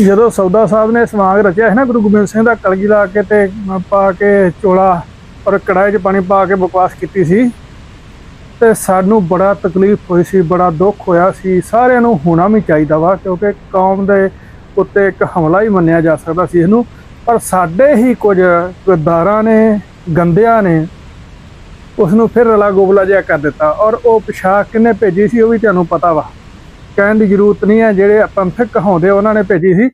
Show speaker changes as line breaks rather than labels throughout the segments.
ਜਦੋਂ ਸੌਦਾ ਸਾਹਿਬ ਨੇ ਸਮਾਗ ਰਚਿਆ ਸੀ ਨਾ, ਗੁਰੂ ਗੋਬਿੰਦ ਸਿੰਘ ਦਾ ਕਲਗੀ ਲਾ ਕੇ ਤੇ ਪਾ ਕੇ ਚੋਲਾ ਔਰ ਕੜਾਈ 'ਚ ਪਾਣੀ ਪਾ ਕੇ ਬਕਵਾਸ ਕੀਤੀ ਸੀ ਤੇ ਸਾਨੂੰ ਬੜਾ ਤਕਲੀਫ ਹੋਈ ਸੀ, ਬੜਾ ਦੁੱਖ ਹੋਇਆ ਸੀ। ਸਾਰਿਆਂ ਨੂੰ ਹੋਣਾ ਵੀ ਚਾਹੀਦਾ ਵਾ, ਕਿਉਂਕਿ ਕੌਮ ਦੇ ਉੱਤੇ ਇੱਕ ਹਮਲਾ ਹੀ ਮੰਨਿਆ ਜਾ ਸਕਦਾ ਸੀ ਇਹਨੂੰ। ਪਰ ਸਾਡੇ ਹੀ ਕੁਝ ਗਦਾਰਾਂ ਨੇ, ਗੰਦਿਆਂ ਨੇ ਉਸ ਨੂੰ ਫਿਰ ਰਲਾ ਗੋਬਲਾ ਜਿਹਾ ਕਰ ਦਿੱਤਾ ਔਰ ਉਹ ਪਿਸ਼ਾਕ ਕਿੰਨੇ ਭੇਜੀ ਸੀ ਉਹ ਵੀ ਤੁਹਾਨੂੰ ਪਤਾ ਵਾ। ਕਹਿਣ ਦੀ ਜ਼ਰੂਰਤ ਨਹੀਂ ਹੈ, ਜਿਹੜੇ ਪੰਥਕ ਕਹਾਉਂਦੇ ਉਹਨਾਂ ਨੇ ਭੇਜੀ ਸੀ।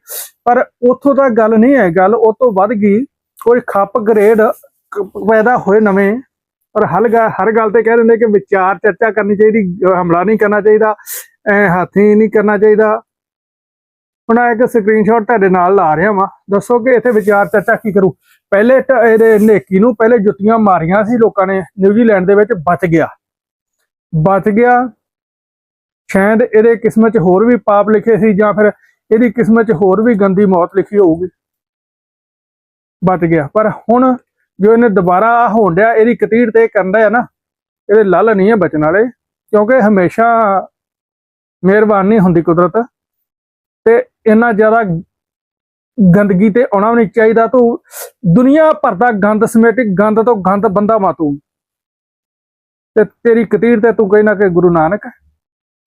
ਪਰ ਉੱਥੋਂ ਤਾਂ ਗੱਲ ਨਹੀਂ ਹੈ, ਗੱਲ ਉਹ ਤੋਂ ਵੱਧ ਗਈ, ਕੋਈ ਖੱਪ ਗ੍ਰੇਡ ਪੈਦਾ ਹੋਏ ਨਵੇਂ। ਪਰ ਹਰ ਗਾ, ਹਰ ਗੱਲ ਤੇ ਕਹਿ ਦਿੰਦੇ ਕਿ ਵਿਚਾਰ ਚਰਚਾ ਕਰਨੀ ਚਾਹੀਦੀ, ਹਮਲਾ ਨਹੀਂ ਕਰਨਾ ਚਾਹੀਦਾ ਹਾਥੀ ਨਹੀਂ ਕਰਨਾ ਚਾਹੀਦਾ। ਹੁਣ ਆਹ ਇੱਕ ਸਕਰੀਨਸ਼ਾਟ ਤੁਹਾਡੇ ਨਾਲ ਲਾ ਰਿਹਾ ਵਾਂ। ਦੱਸੋ ਕਿ ਇੱਥੇ ਵਿਚਾਰ ਚਰਚਾ ਕੀ ਕਰੂ? ਪਹਿਲੇ ਟ- ਇਹਦੇ ਨੇਕੀ ਨੂੰ ਪਹਿਲੇ ਜੁੱਤੀਆਂ ਮਾਰੀਆਂ ਸੀ ਲੋਕਾਂ ਨੇ, ਨਿਊਜ਼ੀਲੈਂਡ ਦੇ ਵਿੱਚ ਬਚ ਗਿਆ। ਬਚ ਗਿਆ ਸ਼ਾਇਦ ਇਹਦੇ ਕਿਸਮਤ 'ਚ ਹੋਰ ਵੀ ਪਾਪ ਲਿਖੇ ਸੀ ਜਾਂ ਫਿਰ ਇਹਦੀ ਕਿਸਮਤ 'ਚ ਹੋਰ ਵੀ ਗੰਦੀ ਮੌਤ ਲਿਖੀ ਹੋਊਗੀ? ਬਚ ਗਿਆ। ਪਰ ਹੁਣ ਜੋ ਇਹਨੇ ਦੁਬਾਰਾ ਹੋਣ ਡਿਆ, ਇਹਦੀ ਕਤੀੜ ਤੇ ਕਰਨ ਡਿਆ ਨਾ, ਇਹਦੇ ਲੱਲ ਨਹੀਂ ਹੈ ਬਚਣ ਵਾਲੇ, ਕਿਉਂਕਿ ਹਮੇਸ਼ਾ ਮਿਹਰਬਾਨ ਨਹੀਂ ਹੁੰਦੀ ਕੁਦਰਤ ਤੇ ਇੰਨਾ ਜ਼ਿਆਦਾ ਗੰਦਗੀ ਤੇ ਆਉਣਾ ਵੀ ਨਹੀਂ ਚਾਹੀਦਾ। ਤੂੰ ਦੁਨੀਆ ਭਰ ਦਾ ਗੰਦ ਸਮੇਟ, ਗੰਦ ਤੋਂ ਗੰਦ ਬੰਦਾ ਮਾ ਤੇ ਤੇਰੀ ਕਤੀਰ ਤੇ ਤੂੰ ਕੋਈ ਨਾ ਕਿ ਗੁਰੂ ਨਾਨਕ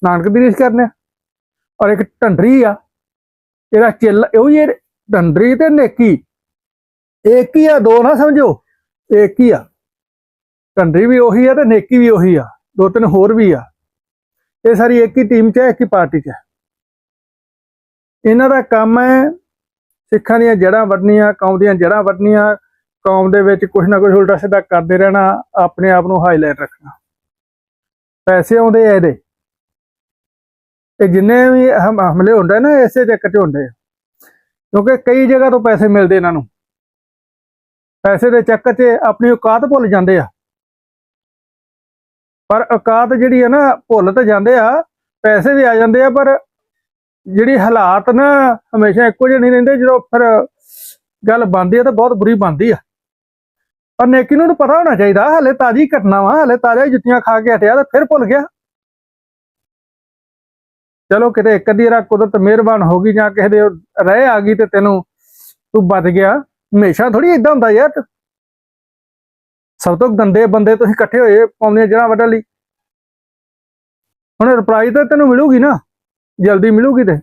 ਨਾਨਕ ਦੀ ਰੀਸ ਕਰਨੇ ਔਰ ਇੱਕ ਢੰਡਰੀ ਆ। ਇਹਦਾ ਚਿੱਲ ਇਹੋ ਹੀ ਢੰਡਰੀ ਤੇ ਨੇਕੀ। ਇੱਕ ਹੀ ਆ, ਦੋ ਨਾ ਸਮਝੋ। ਇੱਕ ਹੀ ਆ। ਢੰਡਰੀ ਵੀ ਉਹੀ ਆ ਤੇ ਨੇਕੀ ਵੀ ਉਹੀ ਆ। ਦੋ ਤਿੰਨ ਹੋਰ ਵੀ ਆ। ਇਹ ਸਾਰੀ ਇੱਕ ਹੀ ਟੀਮ ਚ ਹੈ, ਇੱਕ ਹੀ ਪਾਰਟੀ ਚ ਹੈ। ਇਹਨਾਂ ਦਾ ਕੰਮ ਹੈ ਸਿੱਖਾਂ ਦੀਆਂ ਜੜ੍ਹਾਂ ਵੱਢਣੀਆਂ, ਕੌਮ ਦੀਆਂ ਜੜ੍ਹਾਂ ਵੱਢਣੀਆਂ। ਕੌਮ ਦੇ ਵਿੱਚ ਕੁਝ ਨਾ ਕੁਝ ਉਲਟਾ ਸਿੱਧਾ ਕਰਦੇ ਰਹਿਣਾ, ਆਪਣੇ ਆਪ ਨੂੰ ਹਾਈਲਾਈਟ ਰੱਖਣਾ। ਪੈਸੇ ਆਉਂਦੇ ਆ ਇਹਦੇ। ਇਹ ਜਿੰਨੇ ਵੀ ਹਮ- ਹਮਲੇ ਹੁੰਦੇ ਨਾ ਇਸੇ ਚੱਕਰ 'ਚ ਹੁੰਦੇ ਆ। ਕਿਉਂਕਿ ਕਈ ਜਗ੍ਹਾ ਤੋਂ ਪੈਸੇ ਮਿਲਦੇ ਇਹਨਾਂ ਨੂੰ। ਪੈਸੇ ਦੇ ਚੱਕਰ 'ਚ ਆਪਣੀ ਔਕਾਤ ਭੁੱਲ ਜਾਂਦੇ ਆ। ਪਰ ਔਕਾਤ ਜਿਹੜੀ ਹੈ ਨਾ, ਭੁੱਲ ਤਾਂ ਜਾਂਦੇ ਆ, ਪੈਸੇ ਵੀ ਆ ਜਾਂਦੇ ਆ, ਪਰ ਜਿਹੜੀ ਹਾਲਾਤ ਨਾ ਹਮੇਸ਼ਾ ਇੱਕੋ ਜਿਹੇ ਨਹੀਂ ਰਹਿੰਦੇ, ਜਦੋਂ ਫਿਰ ਗੱਲ ਬਣਦੀ ਆ ਤਾਂ ਬਹੁਤ ਬੁਰੀ ਬਣਦੀ ਆ। ਪਰ ਨੇਕੀ ਨੂੰ ਪਤਾ ਹੋਣਾ ਚਾਹੀਦਾ, ਹਲੇ ਤਾਜੀ ਘਟਨਾ ਵਾ, ਹਲੇ ਤਾਜ਼ਾ ਹੀ ਜੁੱਤੀਆਂ ਖਾ ਕੇ ਹਟਿਆ ਤਾਂ ਫਿਰ ਭੁੱਲ ਗਿਆ। ਚਲੋ ਕਿਤੇ ਇੱਕ ਅੱਧੀ ਰਾ ਕੁਦਰਤ ਮਿਹਰਬਾਨ ਹੋ ਗਈ ਜਾਂ ਕਿਸੇ ਦੇ ਰਹਿ ਆ ਗਈ ਤੇ ਤੈਨੂੰ ਤੂੰ ਬਚ ਗਿਆ। ਹਮੇਸ਼ਾ ਥੋੜੀ ਇਦਾਂ ਹੁੰਦਾ ਯਾਰ। ਸਭ ਤੋਂ ਗੰਦੇ ਬੰਦੇ ਤੁਸੀਂ ਇਕੱਠੇ ਹੋਏ ਪਾਉਂਦੇ ਜਿਹੜਾ ਵੱਡਾ ਲਈ। ਹੁਣ ਰਿਪਲਾਈ ਤਾਂ ਤੈਨੂੰ ਮਿਲੂਗੀ ਨਾ। ਜਲਦੀ ਮਿਲੂਗੀ ਤੇ।